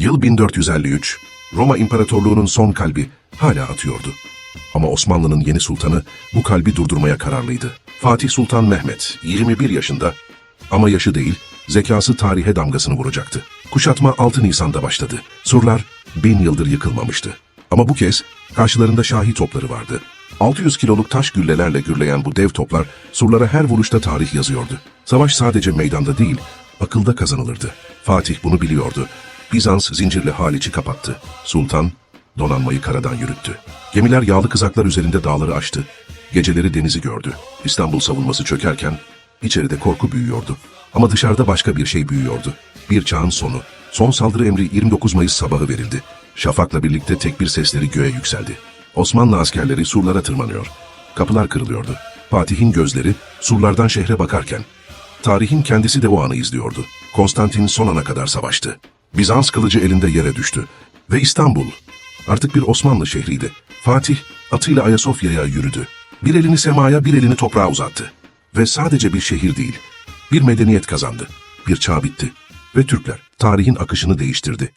Yıl 1453, Roma İmparatorluğu'nun son kalbi hala atıyordu. Ama Osmanlı'nın yeni sultanı bu kalbi durdurmaya kararlıydı. Fatih Sultan Mehmet, 21 yaşında ama yaşı değil, zekası tarihe damgasını vuracaktı. Kuşatma 6 Nisan'da başladı. Surlar bin yıldır yıkılmamıştı. Ama bu kez karşılarında şahi topları vardı. 600 kiloluk taş güllelerle gürleyen bu dev toplar surlara her vuruşta tarih yazıyordu. Savaş sadece meydanda değil, akılda kazanılırdı. Fatih bunu biliyordu. Bizans zincirli Haliç'i kapattı. Sultan donanmayı karadan yürüttü. Gemiler yağlı kızaklar üzerinde dağları aştı. Geceleri denizi gördü. İstanbul savunması çökerken içeride korku büyüyordu. Ama dışarıda başka bir şey büyüyordu. Bir çağın sonu. Son saldırı emri 29 Mayıs sabahı verildi. Şafakla birlikte tekbir sesleri göğe yükseldi. Osmanlı askerleri surlara tırmanıyor. Kapılar kırılıyordu. Fatih'in gözleri surlardan şehre bakarken Tarihin kendisi de o anı izliyordu. Konstantin son ana kadar savaştı. Bizans kılıcı elinde yere düştü. Ve İstanbul artık bir Osmanlı şehriydi. Fatih atıyla Ayasofya'ya yürüdü. Bir elini semaya bir elini toprağa uzattı. Ve sadece bir şehir değil, bir medeniyet kazandı. Bir çağ bitti. Ve Türkler tarihin akışını değiştirdi.